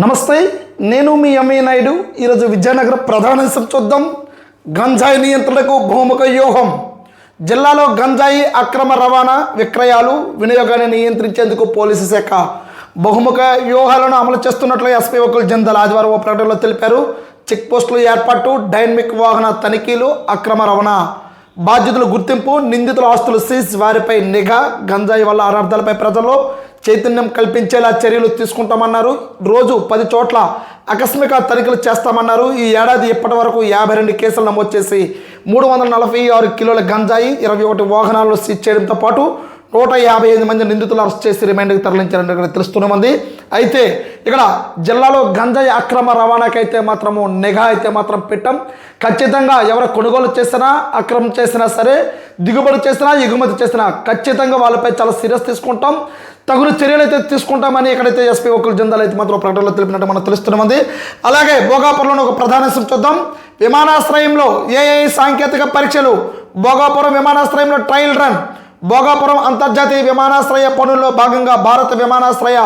నమస్తే నేను మీ ఎంఏ నాయుడు. ఈరోజు విజయనగర ప్రధాన అంశం చూద్దాం. గంజాయి నియంత్రణకు భూముఖ వ్యూహం. జిల్లాలో గంజాయి అక్రమ రవాణా విక్రయాలు వినియోగాన్ని నియంత్రించేందుకు పోలీసు శాఖ బహుముఖ వ్యూహాలను అమలు చేస్తున్నట్లు ఎస్పీ ఒకరు జందల్ ఆదివారం ఓ ప్రకటనలో తెలిపారు. చెక్ పోస్టుల ఏర్పాటు డైనమిక్ వాహన తనిఖీలు అక్రమ రవాణా బాధ్యతల గుర్తింపు నిందితుల ఆస్తులు సీజ్ వారిపై నిఘా గంజాయి వల్ల అనర్థాలపై ప్రజల్లో చైతన్యం కల్పించేలా చర్యలు తీసుకుంటామన్నారు. రోజు పది చోట్ల ఆకస్మిక తనిఖీలు చేస్తామన్నారు. ఈ ఏడాది ఇప్పటి వరకు యాభై రెండు కేసులు నమోదు చేసి మూడు వందల నలభై ఆరు కిలోల గంజాయి ఇరవై ఒకటి వాహనాలు సీజ్ చేయడంతో పాటు నూట యాభై ఐదు మంది నిందితులు అరెస్ట్ చేసి రిమైండ్కి తరలించారని ఇక్కడ తెలుస్తున్నది అయితే ఇక్కడ జిల్లాలో గంజాయి అక్రమ రవాణాకైతే మాత్రము నిఘా అయితే మాత్రం పెట్టాం. ఖచ్చితంగా ఎవరు కొనుగోలు చేసినా అక్రమం చేసినా సరే దిగుబడి చేసినా ఎగుమతి చేసినా ఖచ్చితంగా వాళ్ళపై చాలా సీరియస్ తీసుకుంటాం. తగిన చర్యలు అయితే తీసుకుంటామని ఎక్కడైతే ఎస్పీ ఒకరు జందాలు అయితే మాత్రం ప్రకటనలో తెలిపినట్టు మనకు తెలుస్తున్నది అలాగే భోగాపురంలో ఒక ప్రధాన అంశం చూద్దాం. విమానాశ్రయంలో ఏఐ సాంకేతిక పరీక్షలు. భోగాపురం విమానాశ్రయంలో ట్రయల్ రన్. భోగాపురం అంతర్జాతీయ విమానాశ్రయ పనుల్లో భాగంగా భారత విమానాశ్రయ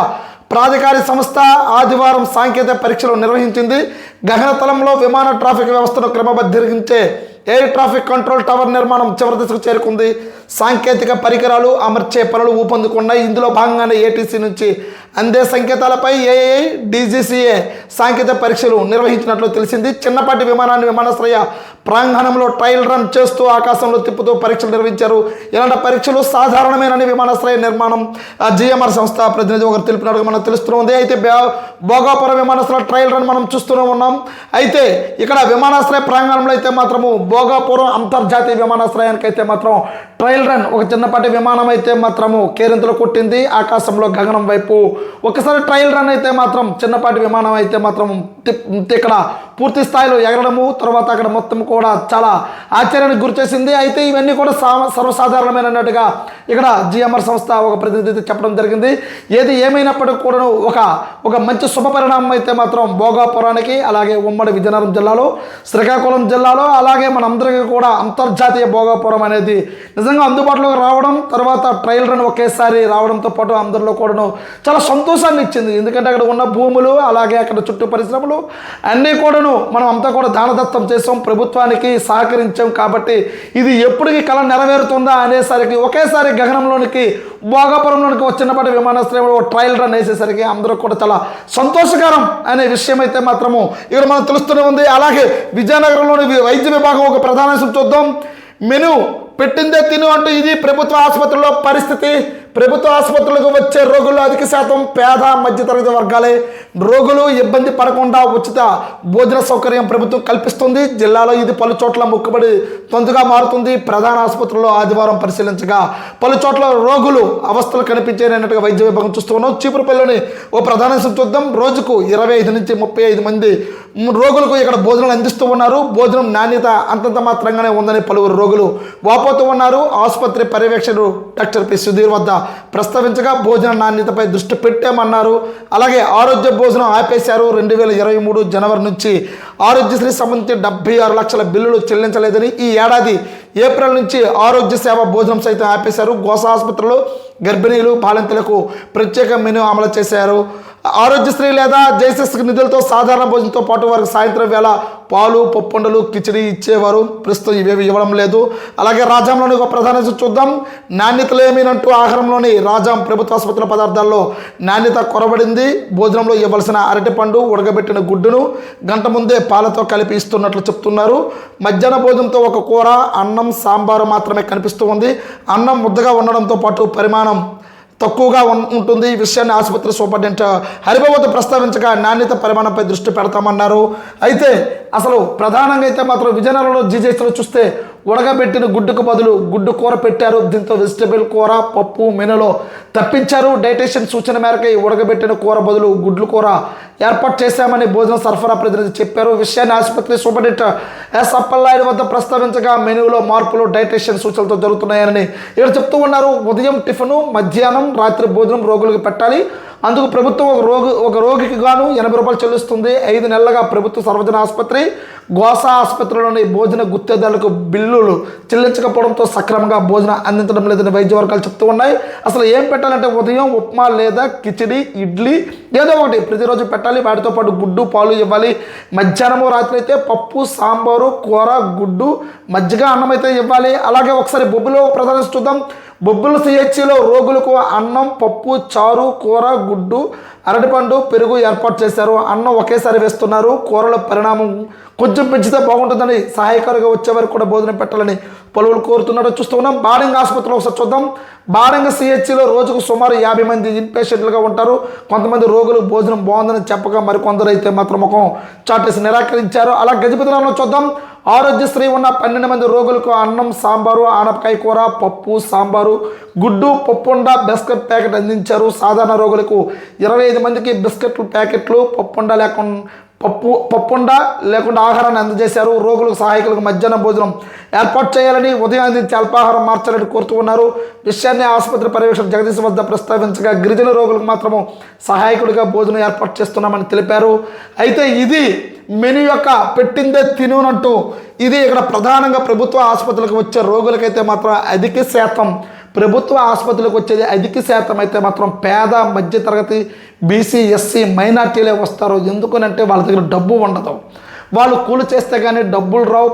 ప్రాధికారి సంస్థ ఆదివారం సాంకేతిక పరీక్షలు నిర్వహించింది. గగనతలంలో విమాన ట్రాఫిక్ వ్యవస్థను క్రమబద్ధీకరించే ఎయిర్ ట్రాఫిక్ కంట్రోల్ టవర్ నిర్మాణం చివరి దశకు చేరుకుంది. సాంకేతిక పరికరాలు అమర్చే పనులు ఊపందుకున్నాయి. ఇందులో భాగంగానే ఏటీసీ నుంచి అందే సంకేతాలపై ఏఏ డీజీసీఏ సాంకేతిక పరీక్షలు నిర్వహించినట్లు తెలిసింది. చిన్నపాటి విమానాన్ని విమానాశ్రయ ప్రాంగణంలో ట్రయల్ రన్ చేస్తూ ఆకాశంలో తిప్పుతూ పరీక్షలు నిర్వహించారు. ఇలాంటి పరీక్షలు సాధారణమైన విమానాశ్రయ నిర్మాణం జిఎంఆర్ సంస్థ ప్రతినిధి ఒకరు తెలిపినట్టుగా మనకు తెలుస్తుంది అయితే భోగాపురం విమానాశ్రయ ట్రయల్ రన్ మనం చూస్తూనే ఉన్నాం. అయితే ఇక్కడ విమానాశ్రయ ప్రాంగణంలో అయితే మాత్రము భోగాపురం అంతర్జాతీయ విమానాశ్రయానికి అయితే మాత్రం ట్రయల్ రన్ ఒక చిన్నపాటి విమానం అయితే మాత్రము కేరింతలు కొట్టింది. ఆకాశంలో గగనం వైపు ఒకసారి ట్రయల్ రన్ అయితే మాత్రం చిన్నపాటి విమానం అయితే మాత్రం ఇక్కడ పూర్తి స్థాయిలో ఎగరడము తర్వాత అక్కడ మొత్తం కూడా చాలా ఆశ్చర్యానికి గురిచేసింది అయితే ఇవన్నీ కూడా సా సర్వసాధారణమైనట్టుగా ఇక్కడ జిఎంఆర్ సంస్థ ఒక ప్రతినిధి అయితే చెప్పడం జరిగింది. ఏది ఏమైనప్పటికీ కూడా ఒక ఒక మంచి శుభ పరిణామం అయితే మాత్రం భోగాపురానికి అలాగే ఉమ్మడి విజయనగరం జిల్లాలో శ్రీకాకుళం జిల్లాలో అలాగే మనందరికీ కూడా అంతర్జాతీయ భోగాపురం అనేది నిజంగా అందుబాటులోకి రావడం తర్వాత ట్రయల్ రన్ ఒకేసారి రావడంతో పాటు అందరిలో కూడాను చాలా సంతోషాన్ని ఇచ్చింది. ఎందుకంటే అక్కడ ఉన్న భూములు అలాగే అక్కడ చుట్టూ పరిశ్రమలు అన్నీ కూడాను మనం అంతా కూడా దానదత్తం చేసాం ప్రభుత్వానికి సహకరించాం కాబట్టి ఇది ఎప్పటికి కళ నెరవేరుతుందా అనేసరికి ఒకేసారి గగనంలోనికి భోగాపురంలోనికి వచ్చినప్పటి విమానాశ్రయంలో ఒక ట్రయల్ రన్ వేసేసరికి అందరూ కూడా చాలా సంతోషకరం అనే విషయం అయితే మాత్రము ఇక్కడ మనం తెలుస్తూనే ఉంది. అలాగే విజయనగరంలోని వైద్య విభాగం ఒక ప్రధాన చూద్దాం. మెను పెట్టిందే తిను అంటూ ఇది ప్రభుత్వ ఆసుపత్రిలో పరిస్థితి. ప్రభుత్వ ఆసుపత్రులకు వచ్చే రోగులు అధిక శాతం పేద మధ్యతరగతి వర్గాలే. రోగులు ఇబ్బంది పడకుండా ఉచిత భోజన సౌకర్యం ప్రభుత్వం కల్పిస్తుంది. జిల్లాలో ఇది పలు చోట్ల మొక్కుబడి తొందరగా మారుతుంది. ప్రధాన ఆసుపత్రుల్లో ఆదివారం పరిశీలించగా పలు చోట్ల రోగులు అవస్థలు కనిపించేనట్టుగా వైద్య విభాగం చూస్తున్నాం చీపురుపల్లిలోని ఓ ప్రధాన చూద్దాం. రోజుకు ఇరవై ఐదు నుంచి ముప్పై ఐదు మంది రోగులకు ఇక్కడ భోజనాలు అందిస్తూ ఉన్నారు. భోజనం నాణ్యత అంతంత మాత్రంగానే ఉందని పలువురు రోగులు వాపోతూ ఉన్నారు. ఆసుపత్రి పర్యవేక్షకుడు డాక్టర్ పి సుధీర్ వద్ద ప్రస్తావించగా భోజన నాణ్యతపై దృష్టి పెట్టామన్నారు. అలాగే ఆరోగ్య భోజనం ఆపేశారు. రెండు వేల ఇరవై మూడు జనవరి నుంచి ఆరోగ్యశ్రీ సంబంధించి డెబ్బై ఆరు లక్షల బిల్లులు చెల్లించలేదని ఈ ఏడాది ఏప్రిల్ నుంచి ఆరోగ్య సేవ భోజనం సైతం ఆపేశారు. గోస ఆసుపత్రిలో గర్భిణీలు బాలింతలకు ప్రత్యేక మెనూ అమలు చేశారు. ఆరోగ్యశ్రీ లేదా జేసెస్ నిధులతో సాధారణ భోజనంతో పాటు వారికి సాయంత్రం వేళ పాలు పప్పుండలు కిచిడి ఇచ్చేవారు. ప్రస్తుతం ఇవేవి ఇవ్వడం లేదు. అలాగే రాజాంలోని ఒక ప్రధాన చూద్దాం. నాణ్యతలు ఏమీనంటూ ఆహారంలోని రాజాం ప్రభుత్వ ఆసుపత్రుల పదార్థాల్లో నాణ్యత కొరబడింది భోజనంలో ఇవ్వాల్సిన అరటిపండు ఉడకబెట్టిన గుడ్డును గంట ముందే పాలతో కలిపి ఇస్తున్నట్లు చెప్తున్నారు. మధ్యాహ్న భోజనంతో ఒక కూర అన్నం సాంబారు మాత్రమే కనిపిస్తూ ఉంది. అన్నం ముద్దగా ఉండడంతో పాటు పరిమాణం తక్కువగా ఉం- ఉంటుంది. ఈ విషయాన్ని ఆసుపత్రి సూపరింటెండెంట్ హరిబాబుతో ప్రస్తావించగా నాణ్యత పరిమాణంపై దృష్టి పెడతామన్నారు. అయితే అసలు ప్రధానంగా అయితే మాత్రం విజయనగరంలో జీజేస్లో చూస్తే ఉడకబెట్టిన గుడ్డుకు బదులు గుడ్డు కూర పెట్టారు. దీంతో వెజిటబుల్ కూర పప్పు మెనులో తప్పించారు. డైటేషన్ సూచన మేరకు ఉడకబెట్టిన కూర బదులు గుడ్లు కూర ఏర్పాటు చేశామని భోజన సరఫరా ప్రతినిధి చెప్పారు. విషయాన్ని ఆసుపత్రి సూపరింటెండెంట్ ఎస్ అప్పలనాయుడు వద్ద ప్రస్తావించగా మెనూలో మార్పులు డైటేషన్ సూచనలతో జరుగుతున్నాయని ఇక్కడ చెప్తూ ఉన్నారు. ఉదయం టిఫిన్ మధ్యాహ్నం రాత్రి భోజనం రోగులకు పెట్టాలి. అందుకు ప్రభుత్వం ఒక రోగి ఒక రోగికి గాను ఎనభై రూపాయలు చెల్లిస్తుంది. ఐదు నెలలుగా ప్రభుత్వ సర్వజన ఆసుపత్రి గోసా ఆసుపత్రిలోని భోజన గుత్తేదారులకు బిల్లులు చెల్లించకపోవడంతో సక్రమంగా భోజనం అందించడం లేదని వైద్య వర్గాలు చెప్తూ ఉన్నాయి. అసలు ఏం పెట్టాలంటే ఉదయం ఉప్మా లేదా కిచిడి ఇడ్లీ ఏదో ఒకటి ప్రతిరోజు పెట్టాలి. వాటితో పాటు గుడ్డు పాలు ఇవ్వాలి. మధ్యాహ్నము రాత్రి అయితే పప్పు సాంబారు కూర గుడ్డు మజ్జిగ అన్నం అయితే ఇవ్వాలి. అలాగే ఒకసారి బొబ్బులో ప్రదర్శిస్తుందాం బొబ్బుల సిహెచ్సిలో రోగులకు అన్నం పప్పు చారు కూర గుడ్డు అరటిపండు పెరుగు ఏర్పాటు చేశారు. అన్నం ఒకేసారి వేస్తున్నారు. కూరల పరిణామం కొంచెం పెంచితే బాగుంటుందని సహాయకారుగా వచ్చే వరకు కూడా భోజనం పెట్టాలని పలువురు కోరుతున్నారో. చూస్తూ ఉన్నాం బాడింగ్ ఆసుపత్రిలో ఒకసారి చూద్దాం. బాడంగ సిహెచ్సిలో రోజుకు సుమారు యాభై మంది ఇన్పేషెంట్లుగా ఉంటారు. కొంతమంది రోగులు భోజనం బాగుందని చెప్పగా మరికొందరు అయితే మాత్రం ముఖం చాటేసి నిరాకరించారు. అలా గజపతిరాలో చూద్దాం. ఆరోగ్యశ్రీ ఉన్న పన్నెండు మంది రోగులకు అన్నం సాంబారు ఆనపకాయ కూర పప్పు సాంబారు గుడ్డు పప్పుండ బిస్కెట్ ప్యాకెట్ అందించారు. సాధారణ రోగులకు ఇరవై ఐదు మందికి బిస్కెట్లు ప్యాకెట్లు పప్పుండ లేకుండా పప్పు పప్పుండ లేకుండా ఆహారాన్ని అందజేశారు. రోగులకు సహాయకులకు మధ్యాహ్నం భోజనం ఏర్పాటు చేయాలని ఉదయం అందించే అల్పాహారం మార్చాలని కోరుతూ ఉన్నారు. విషయాన్ని ఆసుపత్రి పర్యవేక్షణ జగదీశ్ వద్ద ప్రస్తావించగా గిరిజన రోగులకు మాత్రము సహాయకుడిగా భోజనం ఏర్పాటు చేస్తున్నామని తెలిపారు. అయితే ఇది మెను యొక్క పెట్టిందే తినునట్టు. ఇది ఇక్కడ ప్రధానంగా ప్రభుత్వ ఆసుపత్రులకు వచ్చే రోగులకైతే మాత్రం అధిక శాతం ప్రభుత్వ ఆసుపత్రులకు వచ్చేది అధిక శాతం అయితే మాత్రం పేద మధ్యతరగతి బీసీ ఎస్సీ మైనార్టీలే వస్తారు. ఎందుకనంటే వాళ్ళ దగ్గర డబ్బు ఉండదు. వాళ్ళు కూలి చేస్తే కానీ డబ్బులు రావు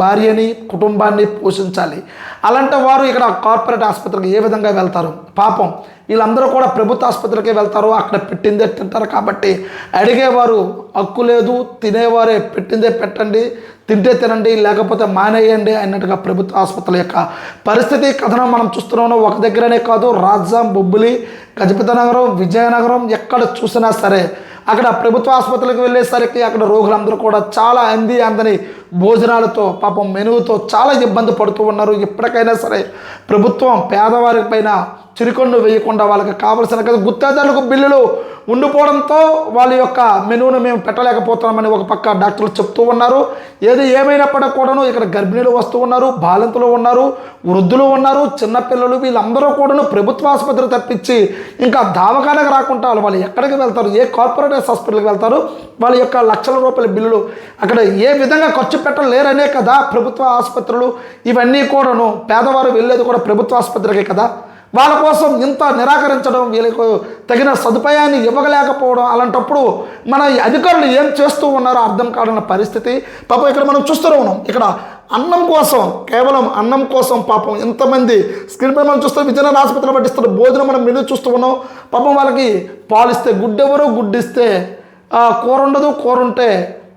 భార్యని కుటుంబాన్ని పోషించాలి. అలాంటి వారు ఇక్కడ కార్పొరేట్ ఆసుపత్రికి ఏ విధంగా వెళ్తారు? పాపం వీళ్ళందరూ కూడా ప్రభుత్వ ఆసుపత్రికి వెళ్తారు అక్కడ పెట్టిందే తింటారు కాబట్టి అడిగేవారు హక్కు లేదు తినేవారే పెట్టిందే పెట్టండి తింటే తినండి లేకపోతే మానేయండి అన్నట్టుగా ప్రభుత్వ ఆసుపత్రుల యొక్క పరిస్థితి కథనం మనం చూస్తున్నాము. ఒక దగ్గరనే కాదు రాజాం బొబ్బిలి గజపతి నగరం విజయనగరం ఎక్కడ చూసినా సరే అక్కడ ప్రభుత్వ ఆసుపత్రులకు వెళ్ళేసరికి అక్కడ రోగులందరూ కూడా చాలా అంది అందని భోజనాలతో పాపం మెనుగుతో చాలా ఇబ్బంది పడుతూ ఉన్నారు. ఎప్పటికైనా సరే ప్రభుత్వం పేదవారి పైన చిరుకొండు వేయకుండా వాళ్ళకి కావలసిన కదా గుత్తేదారులకు బిల్లులు ఉండిపోవడంతో వాళ్ళ యొక్క మెనూను మేము పెట్టలేకపోతున్నామని ఒక పక్క డాక్టర్లు చెప్తూ ఉన్నారు. ఏది ఏమైనప్పటికీ కూడాను ఇక్కడ గర్భిణీలు వస్తూ ఉన్నారు బాలింతలు ఉన్నారు వృద్ధులు ఉన్నారు చిన్నపిల్లలు వీళ్ళందరూ కూడాను ప్రభుత్వ ఆసుపత్రి తప్పించి ఇంకా దావకాలకు రాకుండా వాళ్ళు ఎక్కడికి వెళ్తారు ఏ కార్పొరేట్ హాస్పిటల్కి వెళ్తారు వాళ్ళ యొక్క లక్షల రూపాయల బిల్లులు అక్కడ ఏ విధంగా ఖర్చు పెట్టలేరనే కదా ప్రభుత్వ ఆసుపత్రులు. ఇవన్నీ కూడాను పేదవారు వెళ్ళేది కూడా ప్రభుత్వ ఆసుపత్రికే కదా. వాళ్ళ కోసం ఇంత నిరాకరించడం వీళ్ళకు తగిన సదుపాయాన్ని ఇవ్వలేకపోవడం అలాంటప్పుడు మన అధికారులు ఏం చేస్తూ ఉన్నారో అర్థం కావడం పరిస్థితి. పాపం ఇక్కడ మనం చూస్తూనే ఉన్నాం. ఇక్కడ అన్నం కోసం కేవలం అన్నం కోసం పాపం ఎంతమంది స్క్రీన్ పై మనం చూస్తే విజయనగర ఆసుపత్రిలో పట్టిస్తారు భోజనం మనం మెనూ చూస్తూ ఉన్నాం. పాపం వాళ్ళకి పాలిస్తే గుడ్డెవరో గుడ్డెవరు గుడ్డిస్తే కూర ఉండదు కూర ఉంటే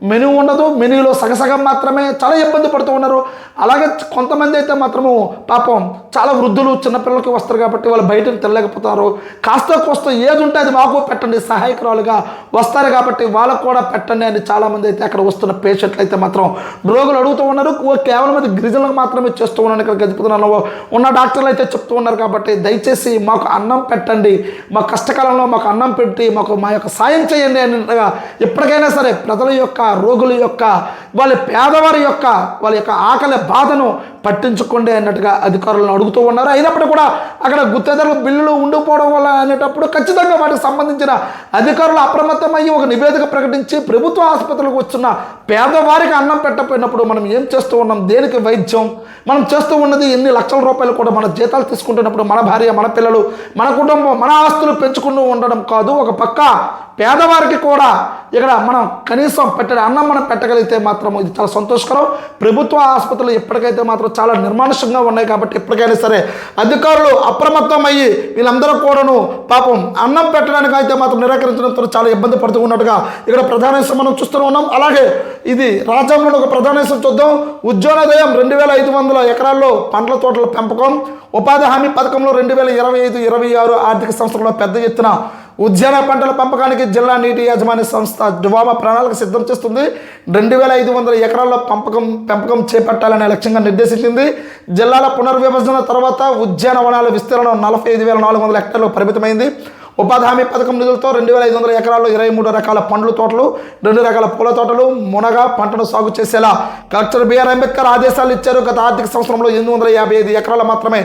మెనూ ఉండదు మెనూలో సగసగం మాత్రమే చాలా ఇబ్బంది పడుతూ ఉన్నారు. అలాగే కొంతమంది అయితే మాత్రము పాపం చాలా వృద్ధులు చిన్నపిల్లలకి వస్తారు కాబట్టి వాళ్ళు బయటకు తెల్లలేకపోతారు కాస్త కోస్త ఏది ఉంటే అది మాకు పెట్టండి సహాయకురాలుగా వస్తారు కాబట్టి వాళ్ళకు కూడా పెట్టండి అని చాలామంది అయితే అక్కడ వస్తున్న పేషెంట్లు అయితే మాత్రం రోగులు అడుగుతూ ఉన్నారు. కేవలం అది గిరిజనులకు మాత్రమే చేస్తూ ఉన్నాను ఇక్కడ గజపతిలో ఉన్న డాక్టర్లు అయితే చెప్తూ ఉన్నారు కాబట్టి దయచేసి మాకు అన్నం పెట్టండి మా కష్టకాలంలో మాకు అన్నం పెట్టి మాకు మా యొక్క సాయం చేయండి అని ఎప్పటికైనా సరే ప్రజల యొక్క రోగుల యొక్క వాళ్ళ పేదవారి యొక్క వాళ్ళ యొక్క ఆకలి బాధను పట్టించుకోండి అన్నట్టుగా అధికారులను అడుగుతూ ఉన్నారు. అయినప్పుడు కూడా అక్కడ గుత్తేదారులు బిల్లులు ఉండిపోవడం వల్ల అనేటప్పుడు ఖచ్చితంగా వాటికి సంబంధించిన అధికారులు అప్రమత్తమయ్యి ఒక నివేదిక ప్రకటించి ప్రభుత్వ ఆసుపత్రులకు వచ్చిన పేదవారికి అన్నం పెట్టకపోయినప్పుడు మనం ఏం చేస్తూ ఉన్నాం? దేనికి వైద్యం? మనం చేస్తూ ఉన్నది ఎన్ని లక్షల రూపాయలు కూడా మన జీతాలు తీసుకుంటున్నప్పుడు మన భార్య మన పిల్లలు మన కుటుంబం మన ఆస్తులు పెంచుకుంటూ ఉండడం కాదు. ఒక పక్క పేదవారికి కూడా ఇక్కడ మనం కనీసం పెట్టడం అన్నం మనం పెట్టగలిగితే మాత్రం ఇది చాలా సంతోషకరం. ప్రభుత్వ ఆసుపత్రులు ఎప్పటికైతే మాత్రం చాలా నిర్మానుషంగా ఉన్నాయి కాబట్టి ఎప్పటికైనా సరే అధికారులు అప్రమత్తం అయ్యి వీళ్ళందరూ కూడాను పాపం అన్నం పెట్టడానికి అయితే మాత్రం నిరాకరించడంతో చాలా ఇబ్బంది పడుతూ ఉన్నట్టుగా ఇక్కడ ప్రధాన మనం చూస్తూనే ఉన్నాం. అలాగే ఇది రాజ్యాంగంలో ఒక ప్రధాన చూద్దాం. ఉద్యోగోదయం రెండు వేల ఐదు వందల ఎకరాల్లో పండ్ల తోటల పెంపకం. ఉపాధి హామీ పథకంలో రెండు వేల ఇరవై ఐదు ఇరవై ఆరు ఆర్థిక సంవత్సరంలో పెద్ద ఎత్తున ఉద్యాన పంటల పెంపకానికి జిల్లా నీటి యాజమాన్య సంస్థ డువామా ప్రణాళిక సిద్ధం చేస్తుంది. రెండు వేల ఐదు వందల ఎకరాల్లో పెంపకం పెంపకం చేపట్టాలనే లక్ష్యంగా నిర్దేశించింది. జిల్లాల పునర్విభజన తర్వాత ఉద్యానవనాల విస్తీర్ణం నలభై ఐదు వేల నాలుగు వందల హెక్టార్లకు పరిమితమైంది. ఉపాధి హామీ పథకం నిధులతో రెండు వేల ఐదు వందల ఎకరాల్లో ఇరవై మూడు రకాల పండ్ల తోటలు రెండు రకాల పూల తోటలు మునగ పంటను సాగు చేసేలా కలెక్టర్ బిఆర్ అంబేద్కర్ ఆదేశాలు ఇచ్చారు. గత ఆర్థిక సంవత్సరంలో ఎనిమిది వందల యాభై ఐదు ఎకరాలు మాత్రమే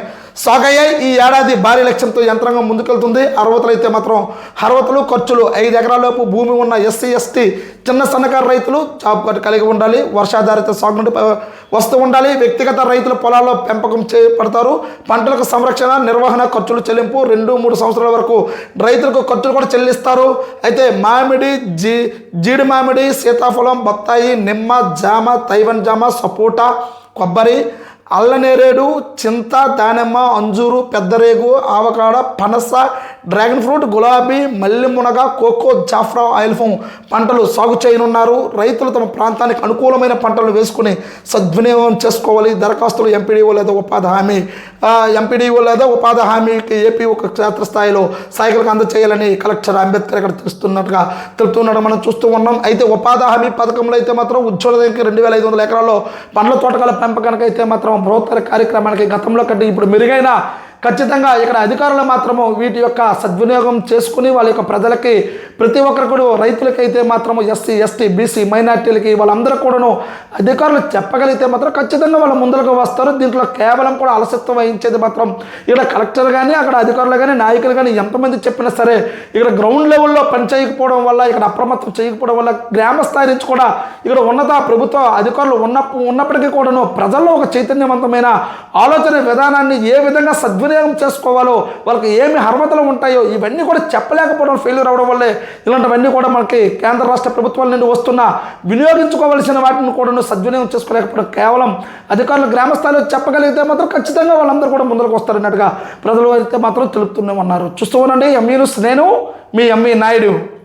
సాగయ్యాయి. ఈ ఏడాది భారీ లక్ష్యంతో యంత్రాంగం ముందుకెళ్తుంది. అరవతలు అయితే మాత్రం అరవతలు ఖర్చులు ఐదు ఎకరాలలోపు భూమి ఉన్న ఎస్సీ ఎస్టీ చిన్న సన్నకారు రైతులు జాబ్ కార్డు కలిగి ఉండాలి. వర్షాధారిత సాగు నుండి వస్తూ ఉండాలి. వ్యక్తిగత రైతుల పొలాల్లో పెంపకం చేపడతారు పంటలకు సంరక్షణ నిర్వహణ ఖర్చులు చెల్లింపు రెండు మూడు సంవత్సరాల వరకు రైతులకు ఖర్చులు కూడా చెల్లిస్తారు. అయితే మామిడి జీ జీడి మామిడి సీతాఫలం బత్తాయి నిమ్మ జామ తైవన్ జామ సపోటా కొబ్బరి అల్లనేరేడు చింత దానిమ్మ అంజూరు పెద్దరేగు ఆవకాడ పనస డ్రాగన్ ఫ్రూట్ గులాబీ మల్లె మునగ కోకో జాఫ్రా ఆయిల్ పంటలు సాగు చేయనున్నారు. రైతులు తమ ప్రాంతానికి అనుకూలమైన పంటలు వేసుకుని సద్వినియోగం చేసుకోవాలి. దరఖాస్తులు ఎంపీడీఓ లేదా ఉపాధి హామీ ఎంపీడీఓ లేదా ఉపాధి హామీకి ఏపీ ఒక క్షేత్రస్థాయిలో సైకిల్కి అందచేయాలని కలెక్టర్ అంబేద్కర్ ఇక్కడ తెలుస్తున్నట్టుగా తెలుపుతున్నట్టు మనం చూస్తూ ఉన్నాం. అయితే ఉపాధి హామీ పథకంలో అయితే మాత్రం ఉద్యోగానికి రెండు వేల ఐదు వందల ఎకరాల్లో పండ్ల తోటకాల పెంపకానికి అయితే మాత్రం ప్రభుత్వ కార్యక్రమానికి గతంలో కంటే ఇప్పుడు మెరుగైన ఖచ్చితంగా ఇక్కడ అధికారులు మాత్రము వీటి యొక్క సద్వినియోగం చేసుకుని వాళ్ళ యొక్క ప్రజలకి ప్రతి ఒక్కరు రైతులకైతే మాత్రము ఎస్సీ ఎస్టీ బీసీ మైనార్టీలకి వాళ్ళందరూ కూడాను అధికారులు చెప్పగలిగితే మాత్రం ఖచ్చితంగా వాళ్ళు ముందరకు వస్తారు. దీంట్లో కేవలం కూడా అలసత్వం వహించేది మాత్రం ఇక్కడ కలెక్టర్ కానీ అక్కడ అధికారులు కానీ నాయకులు కానీ ఎంతమంది చెప్పినా సరే ఇక్కడ గ్రౌండ్ లెవెల్లో పని చేయకపోవడం వల్ల ఇక్కడ అప్రమత్తం చేయకపోవడం వల్ల గ్రామ స్థాయి నుంచి కూడా ఇక్కడ ఉన్నత ప్రభుత్వ అధికారులు ఉన్న ఉన్నప్పటికీ కూడాను ప్రజల్లో ఒక చైతన్యవంతమైన ఆలోచన విధానాన్ని ఏ విధంగా సద్వినియోగం చేసుకోవాలో వాళ్ళకి ఏమి అర్హతలు ఉంటాయో ఇవన్నీ కూడా చెప్పలేకపోవడం ఫెయిల్యూర్ అవడం వల్లే ఇలాంటివన్నీ కూడా మనకి కేంద్ర రాష్ట్ర ప్రభుత్వాల నుండి వస్తున్న. వినియోగించుకోవాల్సిన వాటిని కూడా సద్వినియోగం చేసుకోలేకపోవడం కేవలం అధికారులు గ్రామ స్థాయిలో చెప్పగలిగితే మాత్రం ఖచ్చితంగా వాళ్ళందరూ కూడా ముందరకు వస్తారన్నట్టుగా ప్రజలు అయితే మాత్రం తెలుపుతూనే ఉన్నారు చూస్తూ ఉండండి ఎంఈ నేను మీ ఎంఈ నాయుడు.